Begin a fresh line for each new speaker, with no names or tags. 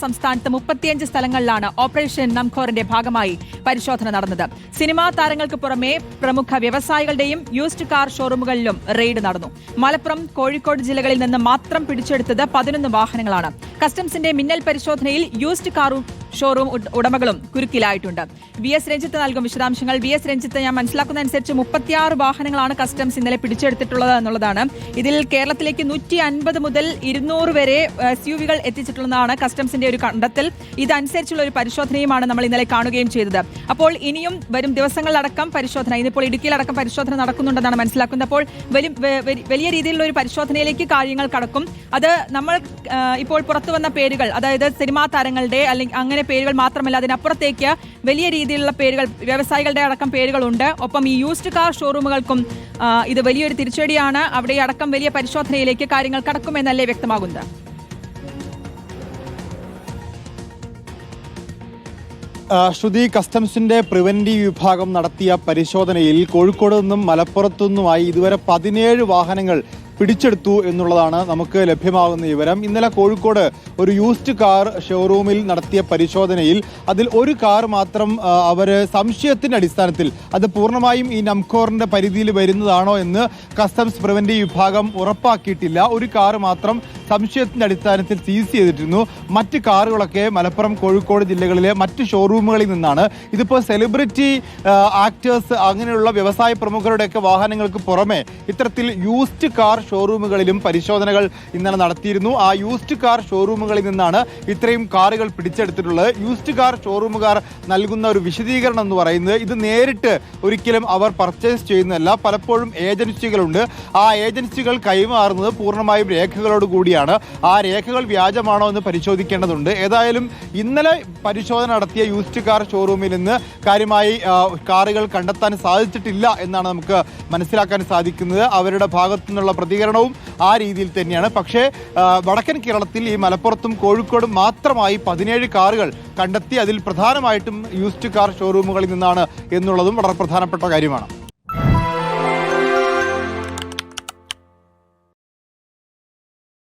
സംസ്ഥാനത്ത് മുപ്പത്തിയഞ്ച് സ്ഥലങ്ങളിലാണ് ഓപ്പറേഷൻ നംഖോറിന്റെ ഭാഗമായി പരിശോധന നടന്നത്. സിനിമാ താരങ്ങൾക്ക് പുറമെ പ്രമുഖ വ്യവസായികളുടെയും യൂസ്ഡ് കാർ ഷോറൂമുകളിലും റെയ്ഡ് നടന്നു. മലപ്പുറം കോഴിക്കോട് ജില്ലകളിൽ നിന്ന് മാത്രം പിടിച്ചെടുത്തത് പതിനൊന്ന് വാഹനങ്ങളാണ്. കസ്റ്റംസിന്റെ മിന്നൽ പരിശോധനയിൽ യൂസ്ഡ് കാർ ഷോറൂം ഉടമകളും കുരുക്കിലായിട്ടുണ്ട്. വി എസ് രഞ്ജിത്ത് നൽകും വിശദാംശങ്ങൾ. വി എസ് രഞ്ജിത്ത് ഞാൻ മനസ്സിലാക്കുന്ന അനുസരിച്ച് മുപ്പത്തിയാറ് വാഹനങ്ങളാണ് കസ്റ്റംസ് ഇന്നലെ പിടിച്ചെടുത്തിട്ടുള്ളത് എന്നുള്ളതാണ്. ഇതിൽ കേരളത്തിലേക്ക് നൂറ്റി അൻപത് മുതൽ ഇരുന്നൂറ് വരെ എസ് യു വികൾ എത്തിച്ചിട്ടുള്ളതാണ് കസ്റ്റംസിന്റെ ഒരു കണ്ടെത്തൽ. ഇതനുസരിച്ചുള്ള ഒരു പരിശോധനയുമാണ് നമ്മൾ ഇന്നലെ കാണുകയും ചെയ്തത്. അപ്പോൾ ഇനിയും വരും ദിവസങ്ങളിലടക്കം പരിശോധന ഇന്നിപ്പോൾ ഇടുക്കിയിലടക്കം പരിശോധന നടക്കുന്നുണ്ടെന്നാണ് മനസ്സിലാക്കുന്നത്. അപ്പോൾ വലിയ രീതിയിലുള്ള ഒരു പരിശോധനയിലേക്ക് കാര്യങ്ങൾ കടക്കും. അത് നമ്മൾ ഇപ്പോൾ പുറത്തു വന്ന പേരുകൾ അതായത് സിനിമാ താരങ്ങളുടെ അല്ലെങ്കിൽ അങ്ങനെ പേരുകൾ മാത്രമല്ല അതിനപ്പുറത്തേക്ക് വലിയ രീതിയിലുള്ള പേരുകൾ വ്യവസായികളുടെ അടക്കം പേരുകളുണ്ട്. ഒപ്പം ഈ യൂസ്ഡ് കാർ ഷോറൂമുകൾക്കും ഇത് വലിയൊരു തിരിച്ചടിയാണ്. അവിടെ അടക്കം വലിയ പരിശോധനയിലേക്ക് കാര്യങ്ങൾ കടക്കുമെന്നല്ലേ വ്യക്തമാകുന്നത്?
ശ്രുതി കസ്റ്റംസിന്റെ പ്രിവന്റീവ് വിഭാഗം നടത്തിയ പരിശോധനയിൽ കോഴിക്കോട് നിന്നും മലപ്പുറത്തു നിന്നുമായി ഇതുവരെ പതിനേഴ് വാഹനങ്ങൾ പിടിച്ചെടുത്തു എന്നുള്ളതാണ് നമുക്ക് ലഭ്യമാകുന്ന വിവരം. ഇന്നലെ കോഴിക്കോട് ഒരു യൂസ്ഡ് കാർ ഷോറൂമിൽ നടത്തിയ പരിശോധനയിൽ അതിൽ ഒരു കാർ മാത്രം അവർ സംശയത്തിന്റെ അടിസ്ഥാനത്തിൽ അത് പൂർണമായും ഈ നംകോറിന്റെ പരിധിയിൽ വരുന്നതാണോ എന്ന് കസ്റ്റംസ് പ്രിവന്റീവ് വിഭാഗം ഉറപ്പാക്കിയിട്ടില്ല. ഒരു കാർ മാത്രം സംശയത്തിന്റെ അടിസ്ഥാനത്തിൽ സീസ് ചെയ്തിട്ടിരുന്നു. മറ്റ് കാറുകളൊക്കെ മലപ്പുറം കോഴിക്കോട് ജില്ലകളിലെ മറ്റ് ഷോറൂമുകളിൽ നിന്നാണ്. ഇതിപ്പോൾ സെലിബ്രിറ്റി ആക്ടേഴ്സ് അങ്ങനെയുള്ള വ്യവസായ പ്രമുഖരുടെയൊക്കെ വാഹനങ്ങൾക്ക് പുറമെ ഇത്തരത്തിൽ യൂസ്ഡ് കാർ ഷോറൂമുകളിലും പരിശോധനകൾ ഇന്നലെ നടത്തിയിരുന്നു. ആ യൂസ്ഡ് കാർ ഷോറൂമുകളിൽ നിന്നാണ് ഇത്രയും കാറുകൾ പിടിച്ചെടുത്തിട്ടുള്ളത്. യൂസ്ഡ് കാർ ഷോറൂമുകാർ നൽകുന്ന ഒരു വിശദീകരണം എന്ന് പറയുന്നത് ഇത് നേരിട്ട് ഒരിക്കലും അവർ പർച്ചേസ് ചെയ്യുന്നതല്ല. പലപ്പോഴും ഏജൻസികളുണ്ട്. ആ ഏജൻസികൾ കൈമാറുന്നത് പൂർണമായും രേഖകളോട് കൂടിയാണ്. ആ രേഖകൾ വ്യാജമാണോ എന്ന് പരിശോധിക്കേണ്ടതുണ്ട്. ഏതായാലും ഇന്നലെ പരിശോധന നടത്തിയ യൂസ്ഡ് കാർ ഷോറൂമിൽ നിന്ന് കാര്യമായി കാറുകൾ കണ്ടെത്താൻ സാധിച്ചിട്ടില്ല എന്നാണ് നമുക്ക് മനസ്സിലാക്കാൻ സാധിക്കുന്നത്. അവരുടെ ഭാഗത്തു നിന്നുള്ള പ്രതികരണവും ആ രീതിയിൽ തന്നെയാണ്. പക്ഷേ വടക്കൻ കേരളത്തിൽ ഈ മലപ്പുറത്തും കോഴിക്കോടും മാത്രമായി പതിനേഴ് കാറുകൾ കണ്ടെത്തി അതിൽ പ്രധാനമായിട്ടും യൂസ്ഡ് കാർ ഷോറൂമുകളിൽ നിന്നാണ് എന്നുള്ളതും വളരെ പ്രധാനപ്പെട്ട കാര്യമാണ്.